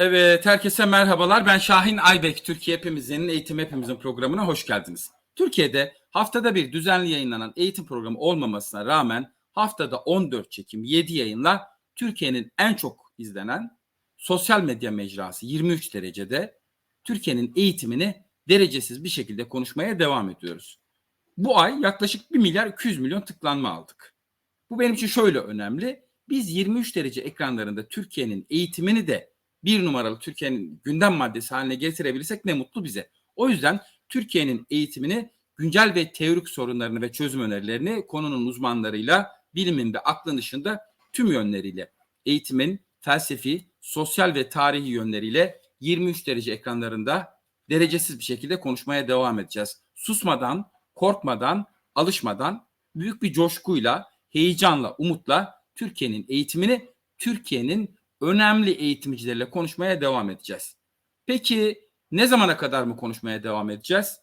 Evet, herkese merhabalar. Ben Şahin Aybek. Türkiye Hepimizin Eğitim Hepimizin programına hoş geldiniz. Türkiye'de haftada bir düzenli yayınlanan eğitim programı olmamasına rağmen haftada 14 çekim, 7 yayınla Türkiye'nin en çok izlenen sosyal medya mecrası 23 derecede Türkiye'nin eğitimini derecesiz bir şekilde konuşmaya devam ediyoruz. Bu ay yaklaşık 1 milyar 200 milyon tıklanma aldık. Bu benim için şöyle önemli. Biz 23 derece ekranlarında Türkiye'nin eğitimini de bir numaralı Türkiye'nin gündem maddesi haline getirebilirsek ne mutlu bize. O yüzden Türkiye'nin eğitimini güncel ve teorik sorunlarını ve çözüm önerilerini konunun uzmanlarıyla bilimin ve aklın dışında tüm yönleriyle eğitimin felsefi, sosyal ve tarihi yönleriyle 23 derece ekranlarında derecesiz bir şekilde konuşmaya devam edeceğiz. Susmadan, korkmadan, alışmadan, büyük bir coşkuyla, heyecanla, umutla Türkiye'nin eğitimini, Türkiye'nin önemli eğitimcileriyle konuşmaya devam edeceğiz. Peki ne zamana kadar mı konuşmaya devam edeceğiz?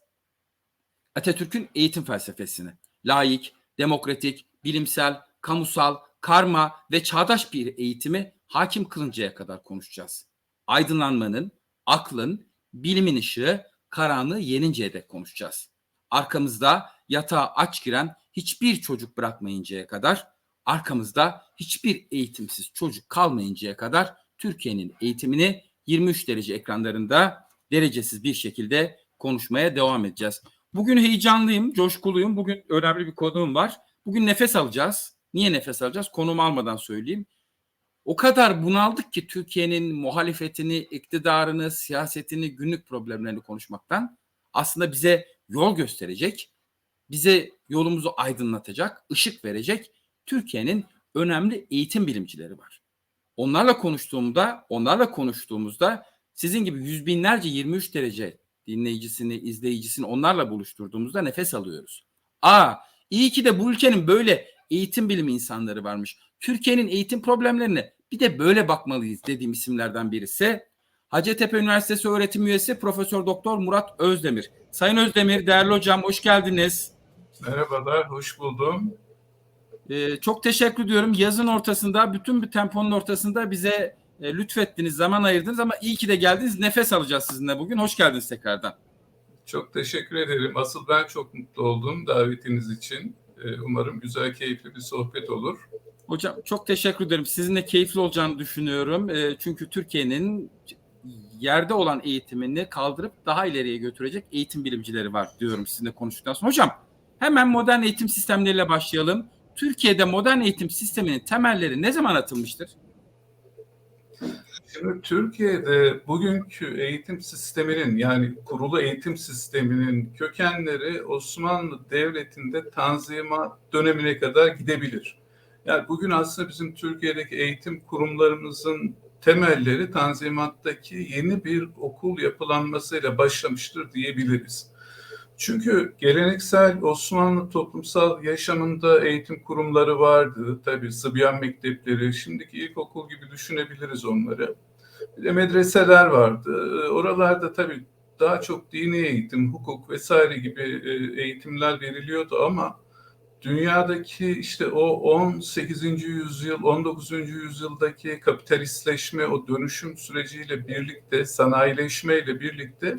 Atatürk'ün eğitim felsefesini, layık, demokratik, bilimsel, kamusal, karma ve çağdaş bir eğitimi hakim kılıncaya kadar konuşacağız. Aydınlanmanın, aklın, bilimin ışığı karanlığı yeninceye dek konuşacağız. Arkamızda yatağa aç giren hiçbir çocuk bırakmayıncaya kadar, arkamızda hiçbir eğitimsiz çocuk kalmayıncaya kadar Türkiye'nin eğitimini 23 derece ekranlarında derecesiz bir şekilde konuşmaya devam edeceğiz. Bugün heyecanlıyım, coşkuluyum. Bugün önemli bir konuğum var. Bugün nefes alacağız. Niye nefes alacağız? Konumu almadan söyleyeyim. O kadar bunaldık ki Türkiye'nin muhalefetini, iktidarını, siyasetini, günlük problemlerini konuşmaktan aslında bize yol gösterecek, bize yolumuzu aydınlatacak, ışık verecek Türkiye'nin önemli eğitim bilimcileri var. Onlarla konuştuğumda, onlarla konuştuğumuzda sizin gibi yüz binlerce 23 derece dinleyicisini, izleyicisini onlarla buluşturduğumuzda nefes alıyoruz. Aa, iyi ki de bu ülkenin böyle eğitim bilimi insanları varmış. Türkiye'nin eğitim problemlerine bir de böyle bakmalıyız dediğim isimlerden birisi Hacettepe Üniversitesi öğretim üyesi Profesör Doktor Murat Özdemir. Sayın Özdemir, değerli hocam hoş geldiniz. Merhabalar, hoş buldum. Ee, çok teşekkür ediyorum. Yazın ortasında, bütün bir temponun ortasında bize e, lütfettiniz, zaman ayırdınız ama iyi ki de geldiniz. Nefes alacağız sizinle bugün. Hoş geldiniz tekrardan. Çok teşekkür ederim. Asıl ben çok mutlu oldum davetiniz için. Ee, umarım güzel, keyifli bir sohbet olur. Hocam çok teşekkür ederim. Sizinle keyifli olacağını düşünüyorum. E, çünkü Türkiye'nin yerde olan eğitimini kaldırıp daha ileriye götürecek eğitim bilimcileri var diyorum sizinle konuştuktan sonra. Hocam hemen modern eğitim sistemleriyle başlayalım. Türkiye'de modern eğitim sisteminin temelleri ne zaman atılmıştır? Şimdi Türkiye'de bugünkü eğitim sisteminin yani kurulu eğitim sisteminin kökenleri Osmanlı Devleti'nde Tanzimat dönemine kadar gidebilir. Yani bugün aslında bizim Türkiye'deki eğitim kurumlarımızın temelleri Tanzimat'taki yeni bir okul yapılanmasıyla başlamıştır diyebiliriz. Çünkü geleneksel Osmanlı toplumsal yaşamında eğitim kurumları vardı. Tabii Sıbyan mektepleri, şimdiki ilkokul gibi düşünebiliriz onları. Bir de medreseler vardı. Oralarda tabii daha çok dini eğitim, hukuk vesaire gibi eğitimler veriliyordu ama dünyadaki işte o 18. yüzyıl, 19. yüzyıldaki kapitalistleşme, o dönüşüm süreciyle birlikte, sanayileşmeyle birlikte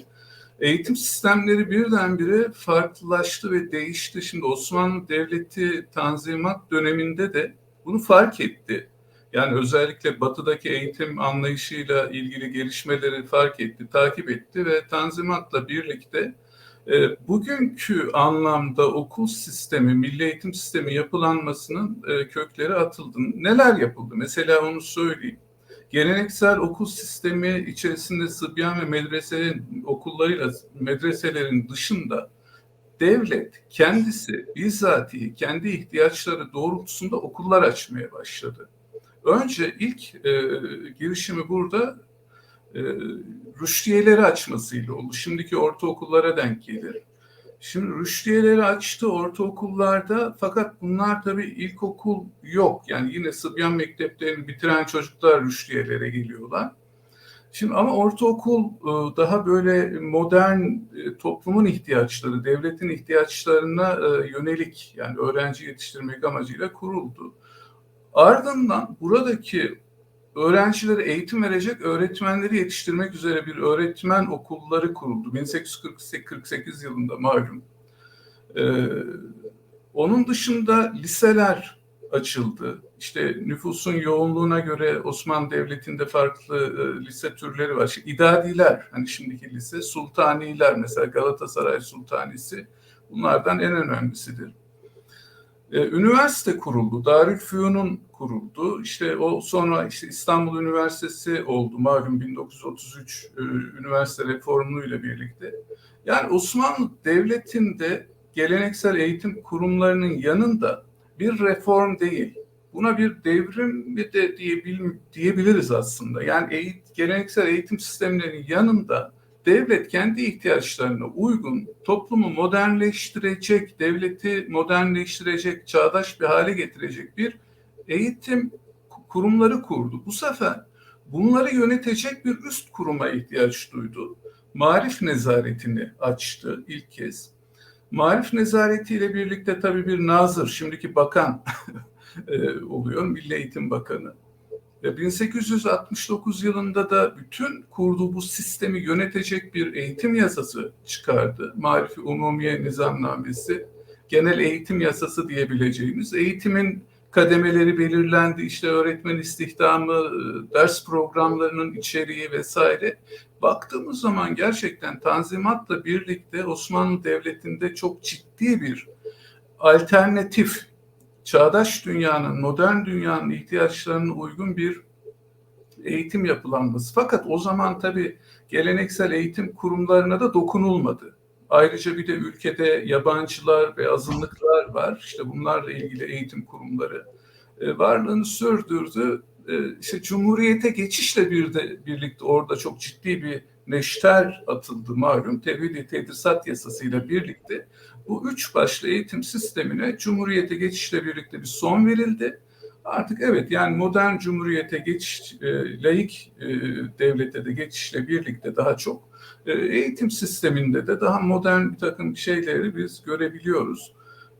eğitim sistemleri birdenbire farklılaştı ve değişti. Şimdi Osmanlı Devleti Tanzimat döneminde de bunu fark etti. Yani özellikle batıdaki eğitim anlayışıyla ilgili gelişmeleri fark etti, takip etti ve Tanzimat'la birlikte e, bugünkü anlamda okul sistemi, milli eğitim sistemi yapılanmasının e, kökleri atıldı. Neler yapıldı? Mesela onu söyleyeyim. Geleneksel okul sistemi içerisinde Sıbyan ve medreselerin okullarıyla medreselerin dışında devlet kendisi bizzatihi kendi ihtiyaçları doğrultusunda okullar açmaya başladı. Önce ilk e, girişimi burada e, rüştiyeleri açmasıyla oldu. Şimdiki ortaokullara denk gelir. Şimdi rüştiyeleri açtı ortaokullarda fakat bunlar tabii ilkokul yok. Yani yine Sıbyan mekteplerini bitiren çocuklar rüştiyelere geliyorlar. Şimdi ama ortaokul e, daha böyle modern e, toplumun ihtiyaçları, devletin ihtiyaçlarına e, yönelik yani öğrenci yetiştirmek amacıyla kuruldu. Ardından buradaki öğrencilere eğitim verecek öğretmenleri yetiştirmek üzere bir öğretmen okulları kuruldu. 1848 yılında malum. Ee, onun dışında liseler açıldı. İşte nüfusun yoğunluğuna göre Osmanlı Devleti'nde farklı e, lise türleri var. İşte İdadiler, hani şimdiki lise, Sultaniler mesela Galatasaray Sultanisi bunlardan en önemlisidir. Ee, üniversite kuruldu, Darülfünun kuruldu. İşte o sonra işte İstanbul Üniversitesi oldu malum 1933 e, üniversite reformuyla birlikte. Yani Osmanlı Devleti'nde geleneksel eğitim kurumlarının yanında bir reform değil, buna bir devrim mi de diyebil, diyebiliriz aslında. Yani eğit, geleneksel eğitim sistemlerinin yanında devlet kendi ihtiyaçlarına uygun toplumu modernleştirecek, devleti modernleştirecek, çağdaş bir hale getirecek bir eğitim kurumları kurdu. Bu sefer bunları yönetecek bir üst kuruma ihtiyaç duydu. Marif nezaretini açtı ilk kez. Marif nezaretiyle birlikte tabii bir nazır, şimdiki bakan e, oluyor, Milli Eğitim Bakanı. Ve 1869 yılında da bütün kurduğu bu sistemi yönetecek bir eğitim yasası çıkardı. Marifi Umumiye Nizamnamesi, genel eğitim yasası diyebileceğimiz eğitimin kademeleri belirlendi. İşte öğretmen istihdamı, ders programlarının içeriği vesaire. Baktığımız zaman gerçekten Tanzimat'la birlikte Osmanlı Devleti'nde çok ciddi bir alternatif çağdaş dünyanın, modern dünyanın ihtiyaçlarına uygun bir eğitim yapılanması. Fakat o zaman tabii geleneksel eğitim kurumlarına da dokunulmadı. Ayrıca bir de ülkede yabancılar ve azınlıklar var. İşte bunlarla ilgili eğitim kurumları e, varlığını sürdürdü. E, işte Cumhuriyete geçişle bir de birlikte orada çok ciddi bir neşter atıldı malum. Tevhid-i Tedrisat yasasıyla birlikte bu üç başlı eğitim sistemine Cumhuriyete geçişle birlikte bir son verildi. Artık evet yani modern cumhuriyete geçiş, e, laik e, devlete de geçişle birlikte daha çok e, eğitim sisteminde de daha modern bir takım şeyleri biz görebiliyoruz.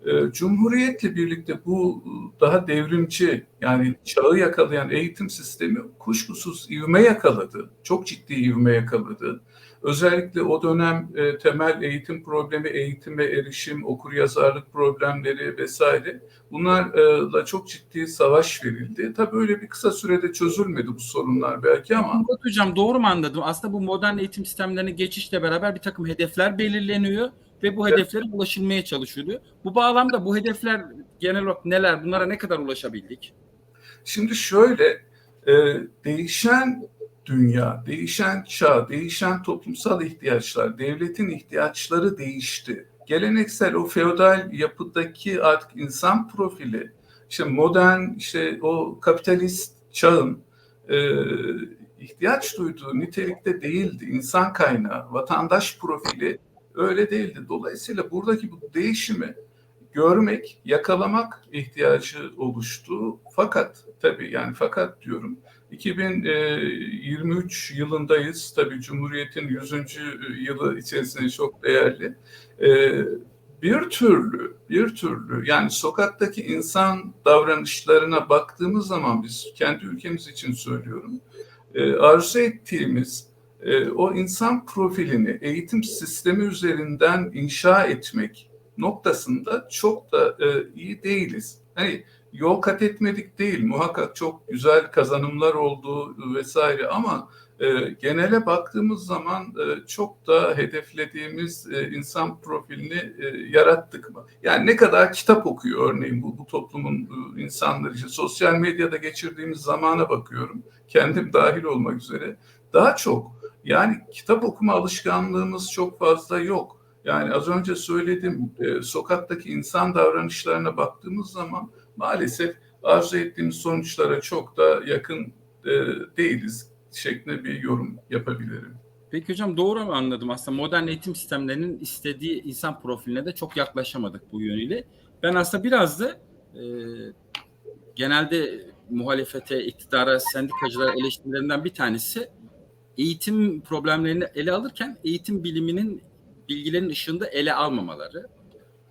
E, Cumhuriyetle birlikte bu daha devrimci yani çağı yakalayan eğitim sistemi kuşkusuz ivme yakaladı. Çok ciddi ivme yakaladı. Özellikle o dönem e, temel eğitim problemi, eğitime erişim, okur yazarlık problemleri vesaire bunlarla çok ciddi savaş verildi. Tabii öyle bir kısa sürede çözülmedi bu sorunlar belki ama. Murat Hocam doğru mu anladım? Aslında bu modern eğitim sistemlerine geçişle beraber bir takım hedefler belirleniyor ve bu hedeflere ulaşılmaya çalışılıyor. Bu bağlamda bu hedefler genel olarak neler? Bunlara ne kadar ulaşabildik? Şimdi şöyle e, değişen dünya, değişen çağ, değişen toplumsal ihtiyaçlar, devletin ihtiyaçları değişti. Geleneksel o feodal yapıdaki artık insan profili, işte modern, işte o kapitalist çağın e, ihtiyaç duyduğu nitelikte değildi. İnsan kaynağı, vatandaş profili öyle değildi. Dolayısıyla buradaki bu değişimi görmek, yakalamak ihtiyacı oluştu. Fakat tabii yani fakat diyorum 2023 yılındayız. Tabii Cumhuriyet'in 100. yılı içerisinde çok değerli. Bir türlü, bir türlü yani sokaktaki insan davranışlarına baktığımız zaman biz kendi ülkemiz için söylüyorum. Arzu ettiğimiz o insan profilini eğitim sistemi üzerinden inşa etmek noktasında çok da iyi değiliz. Hani yol kat etmedik değil. Muhakkak çok güzel kazanımlar oldu vesaire ama e, genele baktığımız zaman e, çok da hedeflediğimiz e, insan profilini e, yarattık mı? Yani ne kadar kitap okuyor örneğin bu, bu toplumun e, insanları işte sosyal medyada geçirdiğimiz zamana bakıyorum. Kendim dahil olmak üzere. Daha çok yani kitap okuma alışkanlığımız çok fazla yok. Yani az önce söyledim e, sokaktaki insan davranışlarına baktığımız zaman maalesef arzu ettiğimiz sonuçlara çok da yakın e, değiliz şeklinde bir yorum yapabilirim. Peki hocam doğru mu anladım? Aslında modern eğitim sistemlerinin istediği insan profiline de çok yaklaşamadık bu yönüyle. Ben aslında biraz da e, genelde muhalefete, iktidara, sendikacılara eleştirilerinden bir tanesi eğitim problemlerini ele alırken eğitim biliminin bilgilerin ışığında ele almamaları.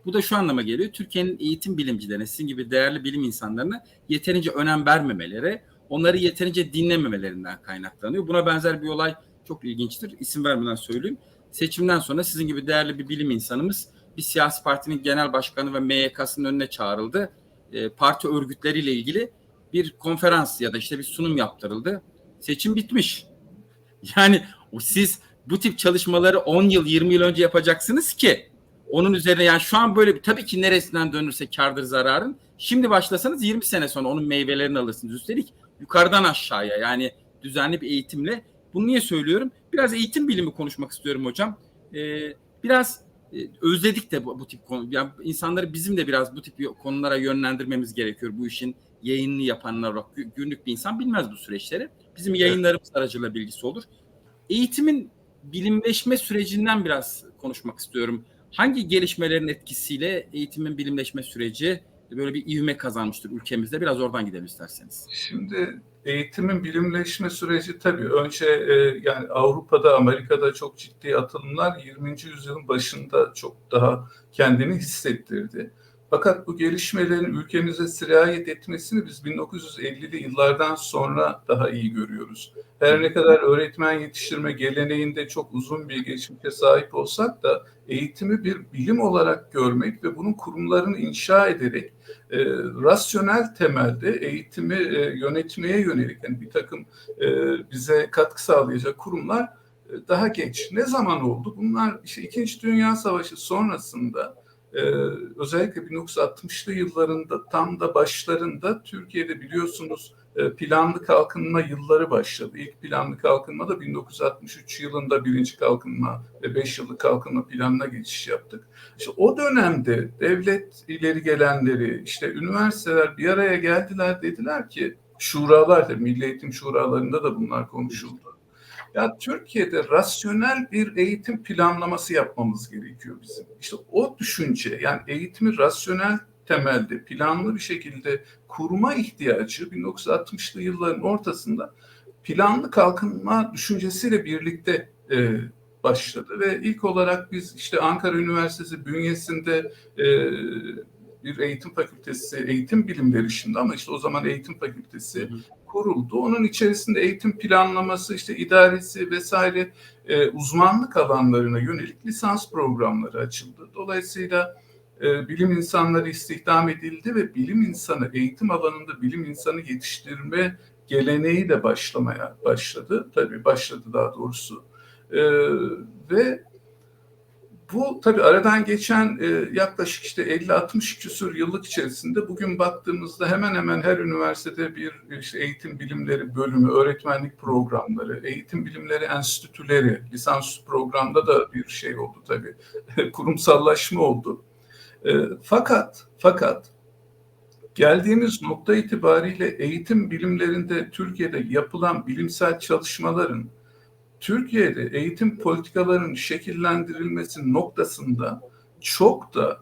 Bu da şu anlama geliyor. Türkiye'nin eğitim bilimcilerine, sizin gibi değerli bilim insanlarına yeterince önem vermemeleri, onları yeterince dinlememelerinden kaynaklanıyor. Buna benzer bir olay çok ilginçtir. İsim vermeden söyleyeyim. Seçimden sonra sizin gibi değerli bir bilim insanımız bir siyasi partinin genel başkanı ve MYK'sının önüne çağrıldı. E, parti örgütleriyle ilgili bir konferans ya da işte bir sunum yaptırıldı. Seçim bitmiş. Yani o siz bu tip çalışmaları 10 yıl 20 yıl önce yapacaksınız ki onun üzerine yani şu an böyle tabii ki neresinden dönürse kardır zararın. Şimdi başlasanız 20 sene sonra onun meyvelerini alırsınız. Üstelik yukarıdan aşağıya yani düzenli bir eğitimle. Bunu niye söylüyorum? Biraz eğitim bilimi konuşmak istiyorum hocam. Ee, biraz e, özledik de bu, bu tip konu. Yani insanları bizim de biraz bu tip konulara yönlendirmemiz gerekiyor. Bu işin yayınını yapanlar olarak günlük bir insan bilmez bu süreçleri. Bizim yayınlarımız aracılığıyla bilgisi olur. Eğitimin bilimleşme sürecinden biraz konuşmak istiyorum. Hangi gelişmelerin etkisiyle eğitimin bilimleşme süreci böyle bir ivme kazanmıştır ülkemizde? Biraz oradan gidelim isterseniz. Şimdi eğitimin bilimleşme süreci tabii önce e, yani Avrupa'da, Amerika'da çok ciddi atılımlar 20. yüzyılın başında çok daha kendini hissettirdi. Fakat bu gelişmelerin ülkemize sirayet etmesini biz 1950'li yıllardan sonra daha iyi görüyoruz. Her ne kadar öğretmen yetiştirme geleneğinde çok uzun bir geçmişe sahip olsak da eğitimi bir bilim olarak görmek ve bunun kurumlarını inşa ederek e, rasyonel temelde eğitimi e, yönetmeye yönelik yani bir takım e, bize katkı sağlayacak kurumlar e, daha geç. Ne zaman oldu? Bunlar işte İkinci Dünya Savaşı sonrasında ee, özellikle 1960'lı yıllarında tam da başlarında Türkiye'de biliyorsunuz e, planlı kalkınma yılları başladı. İlk planlı kalkınma da 1963 yılında birinci kalkınma ve 5 yıllık kalkınma planına geçiş yaptık. İşte o dönemde devlet ileri gelenleri, işte üniversiteler bir araya geldiler dediler ki şuralar, Milli Eğitim Şuralarında da bunlar konuşuldu. Ya Türkiye'de rasyonel bir eğitim planlaması yapmamız gerekiyor bizim. İşte o düşünce yani eğitimi rasyonel temelde planlı bir şekilde kurma ihtiyacı 1960'lı yılların ortasında planlı kalkınma düşüncesiyle birlikte e, başladı ve ilk olarak biz işte Ankara Üniversitesi bünyesinde e, bir eğitim fakültesi, eğitim bilimleri şimdi ama işte o zaman eğitim fakültesi kuruldu. Onun içerisinde eğitim planlaması, işte idaresi vesaire e, uzmanlık alanlarına yönelik lisans programları açıldı. Dolayısıyla e, bilim insanları istihdam edildi ve bilim insanı, eğitim alanında bilim insanı yetiştirme geleneği de başlamaya başladı. Tabii başladı daha doğrusu. E, ve bu tabii aradan geçen e, yaklaşık işte 50-60 küsur yıllık içerisinde bugün baktığımızda hemen hemen her üniversitede bir işte eğitim bilimleri bölümü, öğretmenlik programları, eğitim bilimleri enstitüleri, lisans programda da bir şey oldu tabii. Kurumsallaşma oldu. E, fakat fakat geldiğimiz nokta itibariyle eğitim bilimlerinde Türkiye'de yapılan bilimsel çalışmaların Türkiye'de eğitim politikalarının şekillendirilmesi noktasında çok da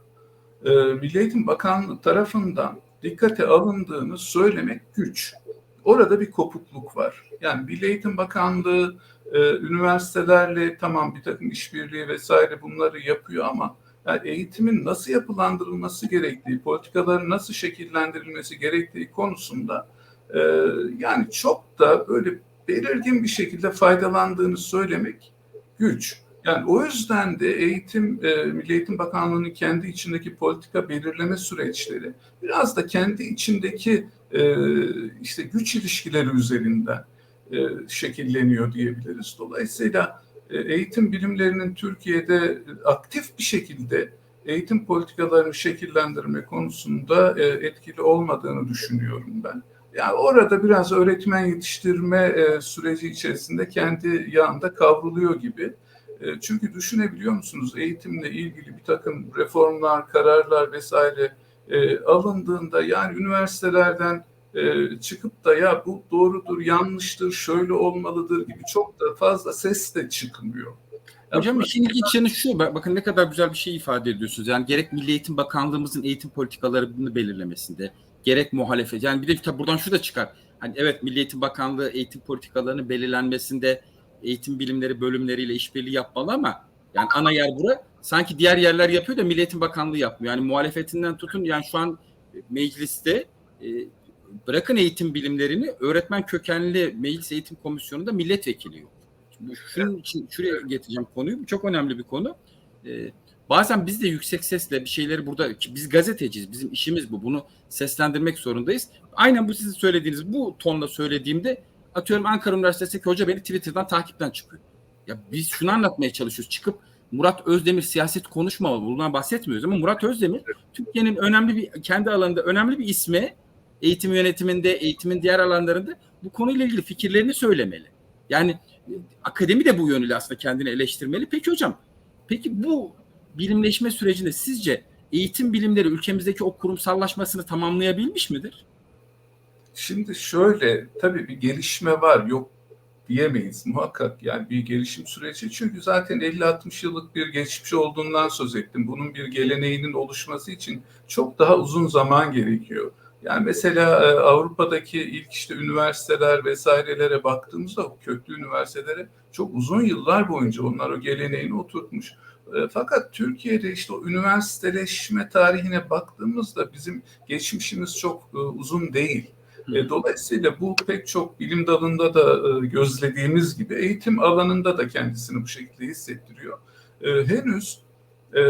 e, Milli Eğitim Bakanlığı tarafından dikkate alındığını söylemek güç. Orada bir kopukluk var. Yani Milli Eğitim Bakanlığı e, üniversitelerle tamam bir takım işbirliği vesaire bunları yapıyor ama yani eğitimin nasıl yapılandırılması gerektiği, politikaların nasıl şekillendirilmesi gerektiği konusunda e, yani çok da böyle belirgin bir şekilde faydalandığını söylemek güç. Yani o yüzden de eğitim, e, Milli Eğitim Bakanlığı'nın kendi içindeki politika belirleme süreçleri biraz da kendi içindeki e, işte güç ilişkileri üzerinden e, şekilleniyor diyebiliriz. Dolayısıyla e, eğitim bilimlerinin Türkiye'de aktif bir şekilde eğitim politikalarını şekillendirme konusunda e, etkili olmadığını düşünüyorum ben. Yani orada biraz öğretmen yetiştirme e, süreci içerisinde kendi yağında kavruluyor gibi. E, çünkü düşünebiliyor musunuz eğitimle ilgili bir takım reformlar, kararlar vesaire e, alındığında yani üniversitelerden e, çıkıp da ya bu doğrudur, yanlıştır, şöyle olmalıdır gibi çok da fazla ses de çıkmıyor. Hocam işin ilginç yanı şu, bakın ne kadar güzel bir şey ifade ediyorsunuz. Yani gerek Milli Eğitim Bakanlığımızın eğitim politikalarını belirlemesinde, gerek muhalefet. Yani bir de tabi buradan şu da çıkar. Hani evet Milli Eğitim Bakanlığı eğitim politikalarının belirlenmesinde eğitim bilimleri bölümleriyle işbirliği yapmalı ama yani ana yer bura. Sanki diğer yerler yapıyor da Milli Eğitim Bakanlığı yapmıyor. Yani muhalefetinden tutun yani şu an mecliste e, bırakın eğitim bilimlerini öğretmen kökenli meclis eğitim komisyonunda milletvekili yok. Şimdi şunun için şuraya getireceğim konuyu. Bu çok önemli bir konu. Ee, bazen biz de yüksek sesle bir şeyleri burada biz gazeteciyiz. Bizim işimiz bu. Bunu seslendirmek zorundayız. Aynen bu sizin söylediğiniz bu tonla söylediğimde atıyorum Ankara Üniversitesi'ndeki hoca beni Twitter'dan takipten çıkıyor. Ya biz şunu anlatmaya çalışıyoruz. Çıkıp Murat Özdemir siyaset konuşmamalı. Bundan bahsetmiyoruz ama Murat Özdemir Türkiye'nin önemli bir kendi alanında önemli bir ismi eğitim yönetiminde, eğitimin diğer alanlarında bu konuyla ilgili fikirlerini söylemeli. Yani e, akademi de bu yönüyle aslında kendini eleştirmeli. Peki hocam, peki bu bilimleşme sürecinde sizce eğitim bilimleri ülkemizdeki o kurumsallaşmasını tamamlayabilmiş midir? Şimdi şöyle tabii bir gelişme var yok diyemeyiz muhakkak yani bir gelişim süreci çünkü zaten 50-60 yıllık bir geçmiş olduğundan söz ettim. Bunun bir geleneğinin oluşması için çok daha uzun zaman gerekiyor. Yani mesela e, Avrupa'daki ilk işte üniversiteler vesairelere baktığımızda köklü üniversitelere çok uzun yıllar boyunca onlar o geleneğini oturtmuş. E, Fakat Türkiye'de işte o üniversiteleşme tarihine baktığımızda bizim geçmişimiz çok e, uzun değil. E, Dolayısıyla bu pek çok bilim dalında da e, gözlediğimiz gibi eğitim alanında da kendisini bu şekilde hissettiriyor. E, Henüz e,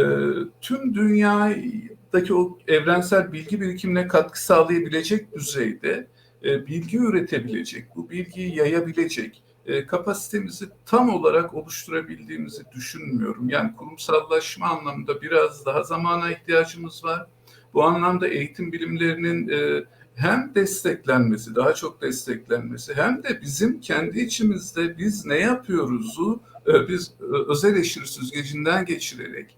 tüm dünyadaki o evrensel bilgi birikimine katkı sağlayabilecek düzeyde e, bilgi üretebilecek, bu bilgiyi yayabilecek e, kapasitemizi tam olarak oluşturabildiğimizi düşünmüyorum. Yani kurumsallaşma anlamında biraz daha zamana ihtiyacımız var. Bu anlamda eğitim bilimlerinin e, hem desteklenmesi, daha çok desteklenmesi hem de bizim kendi içimizde biz ne yapıyoruzu e, biz özel eleştiri süzgecinden geçirerek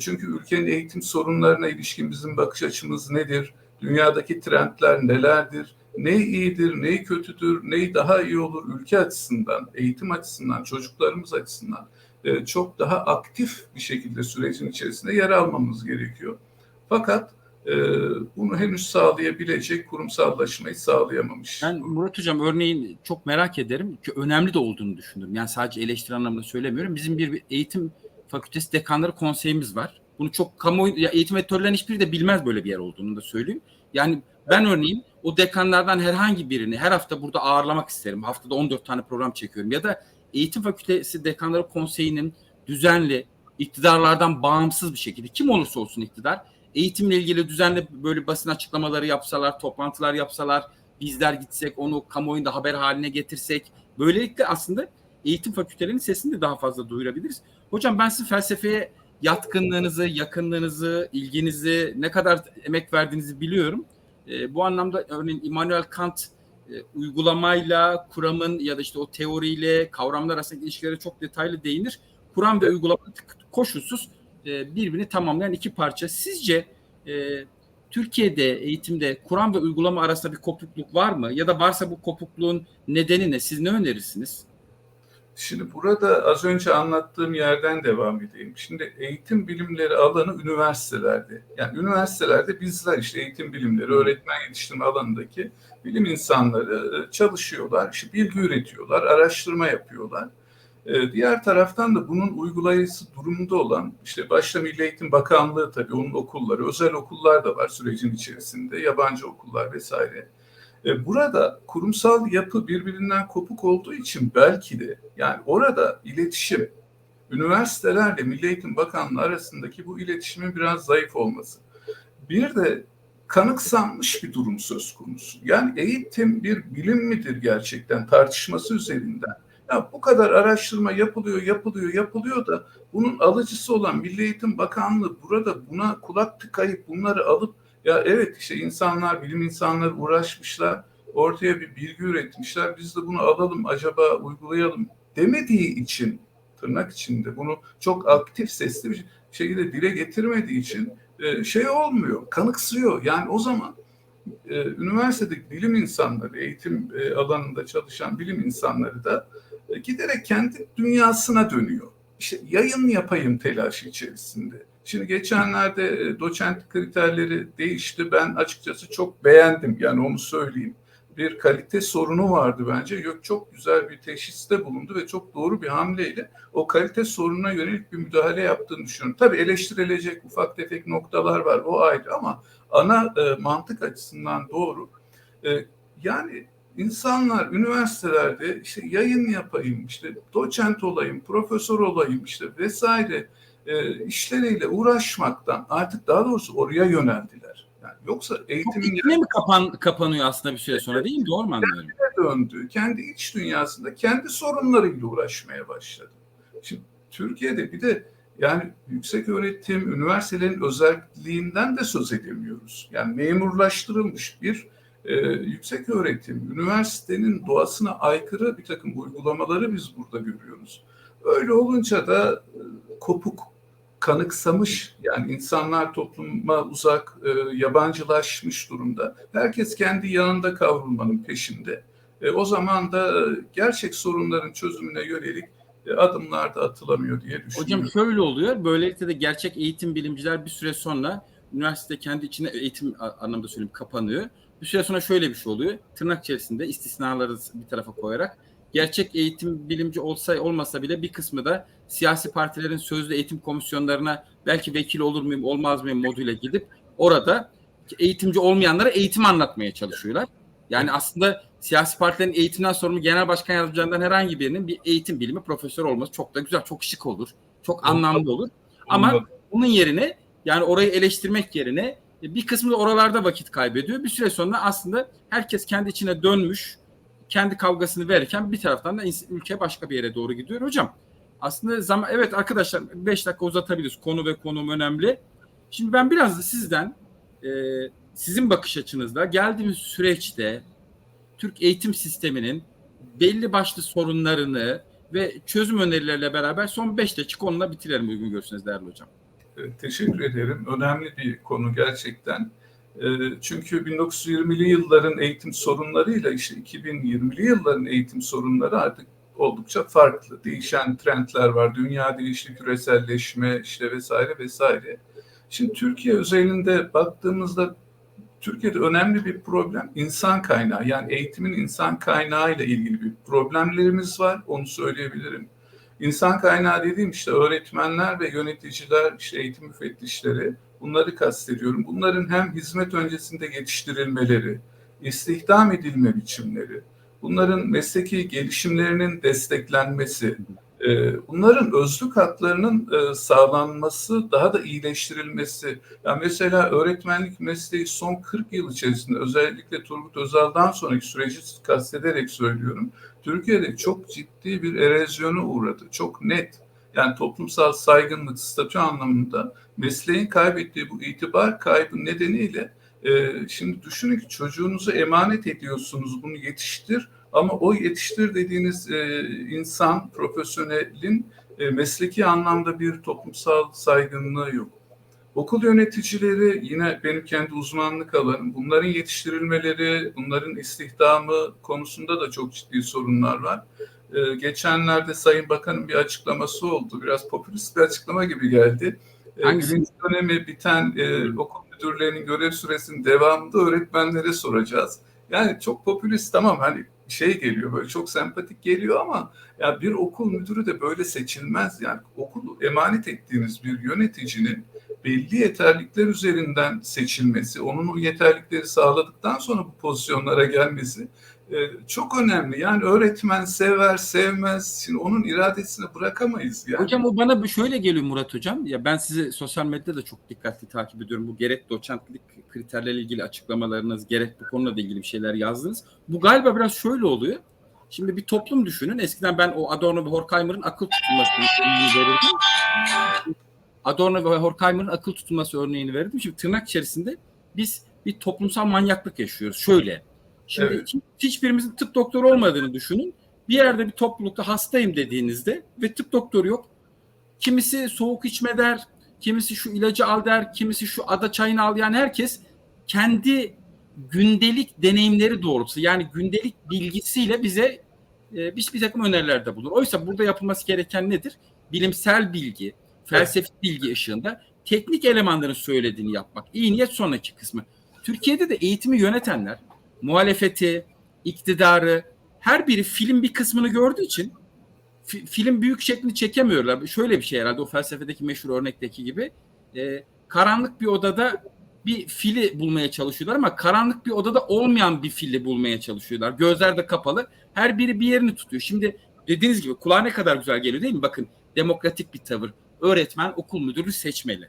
çünkü ülkenin eğitim sorunlarına ilişkin bizim bakış açımız nedir? Dünyadaki trendler nelerdir? Ne iyidir, ne kötüdür, ne daha iyi olur ülke açısından, eğitim açısından, çocuklarımız açısından çok daha aktif bir şekilde sürecin içerisinde yer almamız gerekiyor. Fakat bunu henüz sağlayabilecek kurumsallaşmayı sağlayamamış. Ben Murat Hocam örneğin çok merak ederim ki önemli de olduğunu düşünüyorum. Yani sadece eleştiri anlamında söylemiyorum. Bizim bir eğitim fakültesi dekanları konseyimiz var. Bunu çok kamuoyu, ya eğitim editörlerin hiçbiri de bilmez böyle bir yer olduğunu da söyleyeyim. Yani ben örneğin o dekanlardan herhangi birini her hafta burada ağırlamak isterim. Haftada 14 tane program çekiyorum. Ya da eğitim fakültesi dekanları konseyinin düzenli, iktidarlardan bağımsız bir şekilde kim olursa olsun iktidar eğitimle ilgili düzenli böyle basın açıklamaları yapsalar, toplantılar yapsalar, bizler gitsek onu kamuoyunda haber haline getirsek böylelikle aslında eğitim fakültelerinin sesini de daha fazla duyurabiliriz. Hocam ben sizin felsefeye yatkınlığınızı, yakınlığınızı, ilginizi, ne kadar emek verdiğinizi biliyorum. E, bu anlamda örneğin Immanuel Kant e, uygulamayla, kuramın ya da işte o teoriyle, kavramlar arasındaki ilişkilere çok detaylı değinir. Kuram ve uygulama koşulsuz e, birbirini tamamlayan iki parça. Sizce e, Türkiye'de eğitimde Kur'an ve uygulama arasında bir kopukluk var mı? Ya da varsa bu kopukluğun nedeni ne? Siz ne önerirsiniz? Şimdi burada az önce anlattığım yerden devam edeyim. Şimdi eğitim bilimleri alanı üniversitelerde. Yani üniversitelerde bizler işte eğitim bilimleri, öğretmen yetiştirme alanındaki bilim insanları çalışıyorlar, işte bilgi üretiyorlar, araştırma yapıyorlar. Ee, diğer taraftan da bunun uygulayıcısı durumunda olan işte başta Milli Eğitim Bakanlığı tabii onun okulları, özel okullar da var sürecin içerisinde, yabancı okullar vesaire. Ee, burada kurumsal yapı birbirinden kopuk olduğu için belki de yani orada iletişim, üniversitelerle Milli Eğitim Bakanlığı arasındaki bu iletişimin biraz zayıf olması. Bir de kanıksanmış bir durum söz konusu. Yani eğitim bir bilim midir gerçekten tartışması üzerinden ya bu kadar araştırma yapılıyor, yapılıyor, yapılıyor da bunun alıcısı olan Milli Eğitim Bakanlığı burada buna kulak tıkayıp bunları alıp ya evet işte insanlar, bilim insanları uğraşmışlar, ortaya bir bilgi üretmişler, biz de bunu alalım acaba uygulayalım demediği için tırnak içinde bunu çok aktif sesli bir şekilde dile getirmediği için e, şey olmuyor, kanıksıyor. Yani o zaman e, üniversitedeki bilim insanları, eğitim e, alanında çalışan bilim insanları da giderek kendi dünyasına dönüyor. İşte yayın yapayım telaşı içerisinde. Şimdi geçenlerde e, doçent kriterleri değişti. Ben açıkçası çok beğendim yani onu söyleyeyim. Bir kalite sorunu vardı bence. Yok çok güzel bir teşhiste bulundu ve çok doğru bir hamleyle o kalite sorununa yönelik bir müdahale yaptığını düşünüyorum. Tabii eleştirilecek ufak tefek noktalar var o ayrı ama ana e, mantık açısından doğru. E, yani insanlar üniversitelerde işte yayın yapayım, işte doçent olayım, profesör olayım işte vesaire e, işleriyle uğraşmaktan artık daha doğrusu oraya yöneldiler. Yani yoksa eğitimin içine mi kapan, kapanıyor aslında bir süre sonra değil mi? Doğru mu anlıyorum? döndü. Kendi iç dünyasında kendi sorunlarıyla uğraşmaya başladı. Şimdi Türkiye'de bir de yani yüksek öğretim, üniversitelerin özelliğinden de söz edemiyoruz. Yani memurlaştırılmış bir e, yüksek öğretim, üniversitenin doğasına aykırı bir takım uygulamaları biz burada görüyoruz. Öyle olunca da e, kopuk, kanıksamış yani insanlar topluma uzak, e, yabancılaşmış durumda. Herkes kendi yanında kavrulmanın peşinde. E, o zaman da e, gerçek sorunların çözümüne yönelik e, adımlar da atılamıyor diye düşünüyorum. Hocam şöyle oluyor. Böylelikle de gerçek eğitim bilimciler bir süre sonra üniversite kendi içine eğitim anlamda söyleyeyim kapanıyor. Bir süre sonra şöyle bir şey oluyor. Tırnak içerisinde istisnaları bir tarafa koyarak gerçek eğitim bilimci olsa olmasa bile bir kısmı da siyasi partilerin sözlü eğitim komisyonlarına belki vekil olur muyum olmaz mıyım moduyla gidip orada eğitimci olmayanlara eğitim anlatmaya çalışıyorlar. Yani aslında siyasi partilerin eğitimden sorumlu genel başkan yardımcılarından herhangi birinin bir eğitim bilimi profesör olması çok da güzel, çok şık olur. Çok anlamlı olur. Ama bunun yerine yani orayı eleştirmek yerine e, bir kısmı da oralarda vakit kaybediyor. Bir süre sonra aslında herkes kendi içine dönmüş, kendi kavgasını verirken bir taraftan da ülke başka bir yere doğru gidiyor. Hocam aslında zaman evet arkadaşlar 5 dakika uzatabiliriz. Konu ve konum önemli. Şimdi ben biraz da sizden e, sizin bakış açınızda geldiğimiz süreçte Türk eğitim sisteminin belli başlı sorunlarını ve çözüm önerileriyle beraber son 5 dakika onunla bitirelim uygun görürseniz değerli hocam. Evet, Teşekkür ederim. Önemli bir konu gerçekten. E, Çünkü 1920'li yılların eğitim sorunlarıyla işte 2020'li yılların eğitim sorunları artık oldukça farklı. Değişen trendler var. Dünya değişti, küreselleşme işte vesaire vesaire. Şimdi Türkiye özelinde baktığımızda Türkiye'de önemli bir problem insan kaynağı. Yani eğitimin insan kaynağı ile ilgili bir problemlerimiz var. Onu söyleyebilirim. İnsan kaynağı dediğim işte öğretmenler ve yöneticiler, işte eğitim müfettişleri bunları kastediyorum. Bunların hem hizmet öncesinde yetiştirilmeleri, istihdam edilme biçimleri, bunların mesleki gelişimlerinin desteklenmesi, e, bunların özlük haklarının e, sağlanması, daha da iyileştirilmesi. Yani mesela öğretmenlik mesleği son 40 yıl içerisinde özellikle Turgut Özal'dan sonraki süreci kastederek söylüyorum. Türkiye'de çok ciddi bir erozyona uğradı. Çok net. Yani toplumsal saygınlık, statü anlamında mesleğin kaybettiği bu itibar kaybı nedeniyle e, şimdi düşünün ki çocuğunuzu emanet ediyorsunuz, bunu yetiştir ama o yetiştir dediğiniz e, insan, profesyonelin e, mesleki anlamda bir toplumsal saygınlığı yok. Okul yöneticileri yine benim kendi uzmanlık alanım. Bunların yetiştirilmeleri, bunların istihdamı konusunda da çok ciddi sorunlar var. Ee, geçenlerde Sayın Bakan'ın bir açıklaması oldu. Biraz popülist bir açıklama gibi geldi. Ee, birinci dönemi biten e, okul müdürlerinin görev süresinin devamında öğretmenlere soracağız. Yani çok popülist tamam hani şey geliyor böyle çok sempatik geliyor ama ya bir okul müdürü de böyle seçilmez. Yani okulu emanet ettiğiniz bir yöneticinin belli yeterlikler üzerinden seçilmesi, onun o yeterlikleri sağladıktan sonra bu pozisyonlara gelmesi çok önemli. Yani öğretmen sever, sevmez. Şimdi onun iradesine bırakamayız. Yani. Hocam o bana şöyle geliyor Murat hocam. Ya ben sizi sosyal medyada da çok dikkatli takip ediyorum. Bu gerek doçentlik kriterlerle ilgili açıklamalarınız, gerek bu konuyla ilgili bir şeyler yazdınız. Bu galiba biraz şöyle oluyor. Şimdi bir toplum düşünün. Eskiden ben o Adorno ve Horkheimer'ın akıl tutulması örneğini verirdim. Adorno ve Horkheimer'ın akıl tutulması örneğini verirdim. Şimdi tırnak içerisinde biz bir toplumsal manyaklık yaşıyoruz. Şöyle. Şimdi Evet. hiç- hiçbirimizin tıp doktoru olmadığını düşünün. Bir yerde bir toplulukta hastayım dediğinizde ve tıp doktoru yok. Kimisi soğuk içme der, kimisi şu ilacı al der, kimisi şu ada çayını al. Yani herkes kendi gündelik deneyimleri doğrultusu yani gündelik bilgisiyle bize e, bir, bir takım önerilerde bulunur. Oysa burada yapılması gereken nedir? Bilimsel bilgi, felsefi bilgi ışığında teknik elemanların söylediğini yapmak. İyi niyet sonraki kısmı. Türkiye'de de eğitimi yönetenler muhalefeti, iktidarı her biri film bir kısmını gördüğü için fi- film büyük şeklini çekemiyorlar. Şöyle bir şey herhalde o felsefedeki meşhur örnekteki gibi. E, karanlık bir odada bir fili bulmaya çalışıyorlar ama karanlık bir odada olmayan bir fili bulmaya çalışıyorlar. Gözler de kapalı. Her biri bir yerini tutuyor. Şimdi dediğiniz gibi kulağa ne kadar güzel geliyor değil mi? Bakın demokratik bir tavır. Öğretmen okul müdürü seçmeli.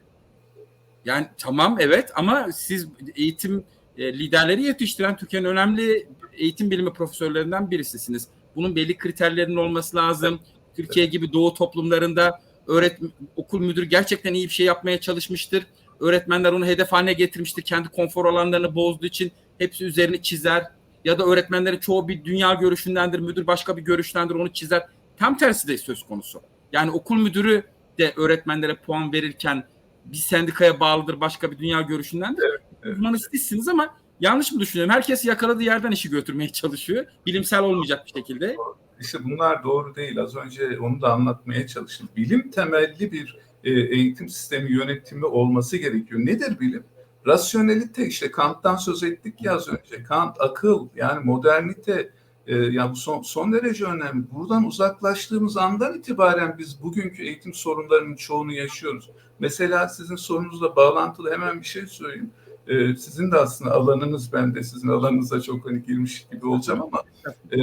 Yani tamam evet ama siz eğitim liderleri yetiştiren Türkiye'nin önemli eğitim bilimi profesörlerinden birisisiniz. Bunun belli kriterlerinin olması lazım. Türkiye gibi doğu toplumlarında öğretmen okul müdürü gerçekten iyi bir şey yapmaya çalışmıştır. Öğretmenler onu hedef haline getirmiştir. Kendi konfor alanlarını bozduğu için hepsi üzerini çizer. Ya da öğretmenlerin çoğu bir dünya görüşündendir, müdür başka bir görüştendir onu çizer. Tam tersi de söz konusu. Yani okul müdürü de öğretmenlere puan verirken bir sendikaya bağlıdır, başka bir dünya görüşündendir. Evet, Uzmanı sizsiniz ama yanlış mı düşünüyorum? Herkes yakaladığı yerden işi götürmeye çalışıyor. Bilimsel olmayacak bir şekilde. İşte bunlar doğru değil. Az önce onu da anlatmaya çalıştım. Bilim temelli bir e, eğitim sistemi yönetimi olması gerekiyor. Nedir bilim? Rasyonelite işte Kant'tan söz ettik ya az önce. Kant, akıl yani modernite e, yani bu son, son derece önemli. Buradan uzaklaştığımız andan itibaren biz bugünkü eğitim sorunlarının çoğunu yaşıyoruz. Mesela sizin sorunuzla bağlantılı hemen bir şey söyleyeyim. E, sizin de aslında alanınız ben de sizin alanınıza çok hani girmiş gibi olacağım ama e,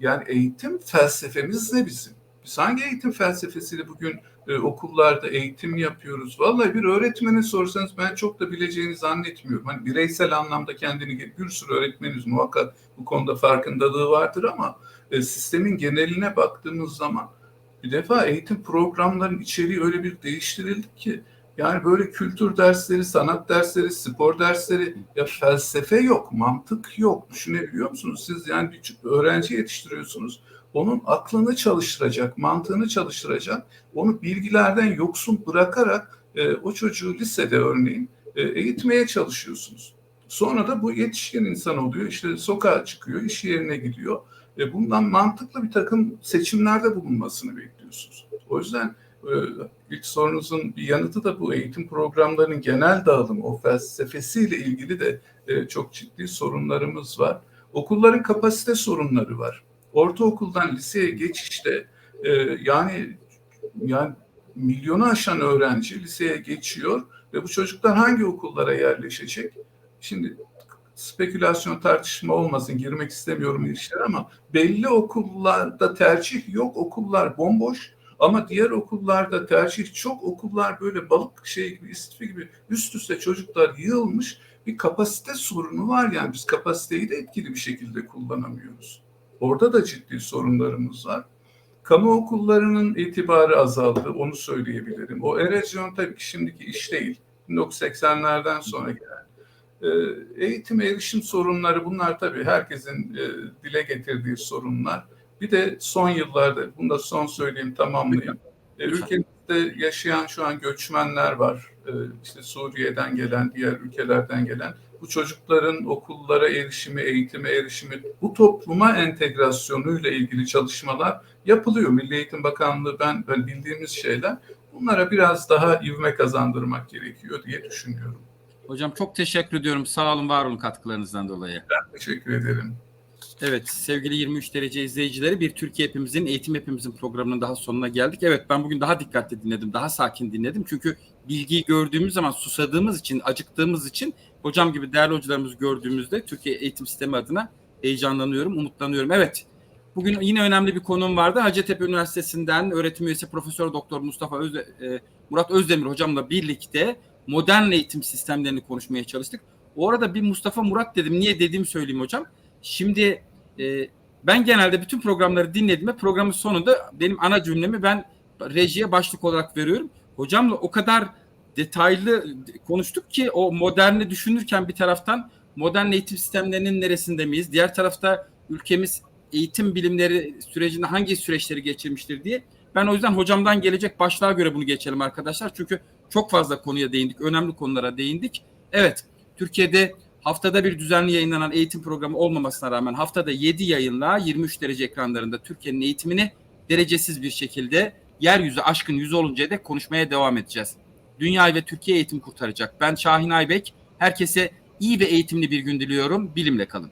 yani eğitim felsefemiz ne bizim? Biz hangi eğitim felsefesiyle bugün e, okullarda eğitim yapıyoruz? Vallahi bir öğretmene sorsanız ben çok da bileceğini zannetmiyorum. Hani bireysel anlamda kendini bir sürü öğretmeniz muhakkak bu konuda farkındalığı vardır ama e, sistemin geneline baktığımız zaman bir defa eğitim programlarının içeriği öyle bir değiştirildi ki yani böyle kültür dersleri, sanat dersleri, spor dersleri ya felsefe yok, mantık yok. Düşünebiliyor musunuz? Siz yani bir öğrenci yetiştiriyorsunuz. Onun aklını çalıştıracak, mantığını çalıştıracak. Onu bilgilerden yoksun bırakarak e, o çocuğu lisede örneğin e, eğitmeye çalışıyorsunuz. Sonra da bu yetişkin insan oluyor. İşte sokağa çıkıyor, iş yerine gidiyor. E, bundan mantıklı bir takım seçimlerde bulunmasını bekliyorsunuz. O yüzden ilk sorunuzun bir yanıtı da bu eğitim programlarının genel dağılımı, o felsefesiyle ilgili de e, çok ciddi sorunlarımız var. Okulların kapasite sorunları var. Ortaokuldan liseye geçişte e, yani yani milyonu aşan öğrenci liseye geçiyor ve bu çocuklar hangi okullara yerleşecek? Şimdi spekülasyon tartışma olmasın girmek istemiyorum ilişkiler ama belli okullarda tercih yok okullar bomboş ama diğer okullarda tercih çok okullar böyle balık şey gibi istifi gibi üst üste çocuklar yığılmış bir kapasite sorunu var yani biz kapasiteyi de etkili bir şekilde kullanamıyoruz. Orada da ciddi sorunlarımız var. Kamu okullarının itibarı azaldı onu söyleyebilirim. O erozyon tabii ki şimdiki iş değil. 1980'lerden sonra gelen eğitim erişim sorunları bunlar tabii herkesin e, dile getirdiği sorunlar. Bir de son yıllarda, bunu da son söyleyeyim tamamlayayım. E, ülkemizde yaşayan şu an göçmenler var. E, işte Suriye'den gelen, diğer ülkelerden gelen. Bu çocukların okullara erişimi, eğitime erişimi, bu topluma entegrasyonuyla ilgili çalışmalar yapılıyor. Milli Eğitim Bakanlığı ben, bildiğimiz şeyler. Bunlara biraz daha ivme kazandırmak gerekiyor diye düşünüyorum. Hocam çok teşekkür ediyorum. Sağ olun, var olun katkılarınızdan dolayı. Ben teşekkür ederim. Evet sevgili 23 derece izleyicileri bir Türkiye hepimizin eğitim hepimizin programının daha sonuna geldik. Evet ben bugün daha dikkatli dinledim, daha sakin dinledim. Çünkü bilgiyi gördüğümüz zaman susadığımız için, acıktığımız için hocam gibi değerli hocalarımızı gördüğümüzde Türkiye eğitim sistemi adına heyecanlanıyorum, umutlanıyorum. Evet bugün yine önemli bir konum vardı. Hacettepe Üniversitesi'nden öğretim üyesi Profesör Doktor Mustafa Özde, e, Murat Özdemir hocamla birlikte modern eğitim sistemlerini konuşmaya çalıştık. O arada bir Mustafa Murat dedim. Niye dediğimi söyleyeyim hocam. Şimdi e, ben genelde bütün programları dinlediğimde programın sonunda benim ana cümlemi ben rejiye başlık olarak veriyorum. Hocamla o kadar detaylı konuştuk ki o moderni düşünürken bir taraftan modern eğitim sistemlerinin neresinde miyiz? Diğer tarafta ülkemiz eğitim bilimleri sürecinde hangi süreçleri geçirmiştir diye. Ben o yüzden hocamdan gelecek başlığa göre bunu geçelim arkadaşlar. Çünkü çok fazla konuya değindik, önemli konulara değindik. Evet, Türkiye'de haftada bir düzenli yayınlanan eğitim programı olmamasına rağmen haftada 7 yayınla 23 derece ekranlarında Türkiye'nin eğitimini derecesiz bir şekilde yeryüzü aşkın yüzü oluncaya dek konuşmaya devam edeceğiz. Dünya ve Türkiye eğitim kurtaracak. Ben Şahin Aybek. Herkese iyi ve eğitimli bir gün diliyorum. Bilimle kalın.